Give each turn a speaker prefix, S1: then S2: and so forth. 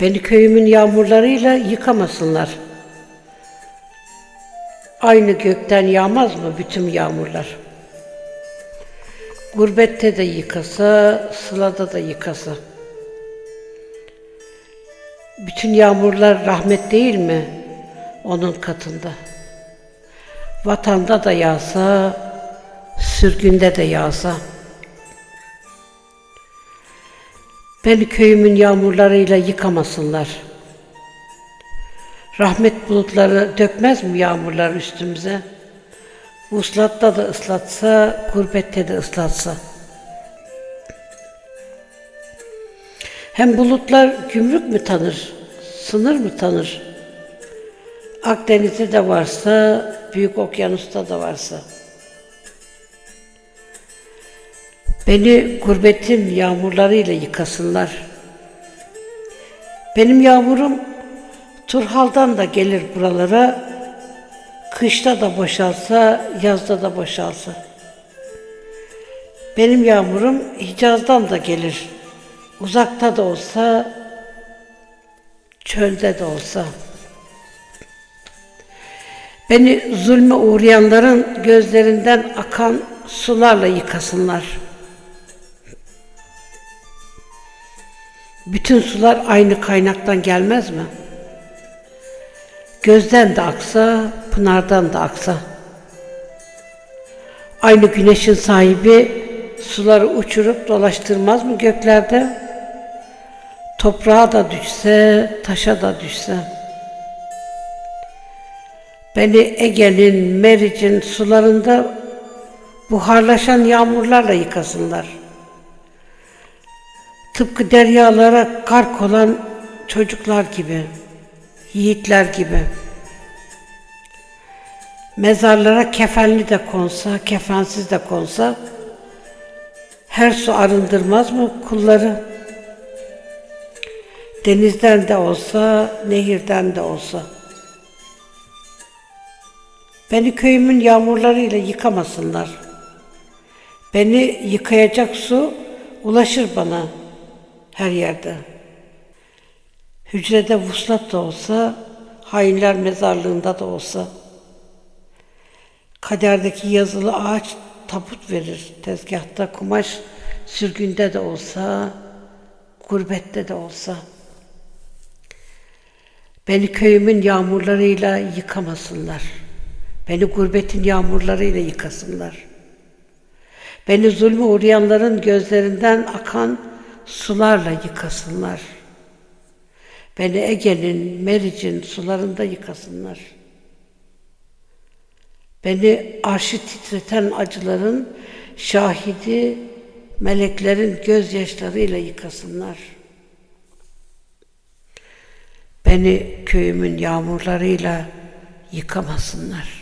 S1: Beni köyümün yağmurlarıyla yıkamasınlar. Aynı gökten yağmaz mı bütün yağmurlar? Gurbette de yıkasa, sılada da yıkasa. Bütün yağmurlar rahmet değil mi onun katında? Vatanda da yağsa, sürgünde de yağsa. Beni köyümün yağmurlarıyla yıkamasınlar. Rahmet bulutları dökmez mi yağmurlar üstümüze? Vuslatta da ıslatsa, gurbette de ıslatsa. Hem bulutlar gümrük mü tanır, sınır mı tanır? Akdeniz'de de varsa, Büyük Okyanus'ta da varsa. Beni gurbetin yağmurlarıyla yıkasınlar. Benim yağmurum Turhal'dan da gelir buralara, kışta da boşalsa, yazda da boşalsa. Benim yağmurum Hicaz'dan da gelir, uzakta da olsa, çölde de olsa. Beni zulme uğrayanların gözlerinden akan sularla yıkasınlar. Bütün sular aynı kaynaktan gelmez mi? Gözden de aksa, pınardan da aksa. Aynı güneşin sahibi suları uçurup dolaştırmaz mı göklerde? Toprağa da düşse, taşa da düşse. Beni Ege'nin, Meriç'in sularında buharlaşan yağmurlarla yıkasınlar. Tıpkı deryalara gark olan çocuklar gibi, yiğitler gibi. Mezarlara kefenli de konsa, kefensiz de konsa, her su arındırmaz mı kulları? Denizden de olsa, nehirden de olsa. Beni köyümün yağmurlarıyla yıkamasınlar. Beni yıkayacak su ulaşır bana her yerde. Hücrede vuslat da olsa, hainler mezarlığında da olsa. Kaderdeki yazılı ağaç tabut verir. Tezgahta kumaş sürgünde de olsa, gurbette de olsa. Beni köyümün yağmurlarıyla yıkamasınlar. Beni gurbetin yağmurlarıyla yıkasınlar. Beni zulmü uğrayanların gözlerinden akan sularla yıkasınlar. Beni Ege'nin, Meriç'in sularında yıkasınlar. Beni arşı titreten acıların şahidi meleklerin gözyaşlarıyla yıkasınlar. Beni köyümün yağmurlarıyla yıkamasınlar.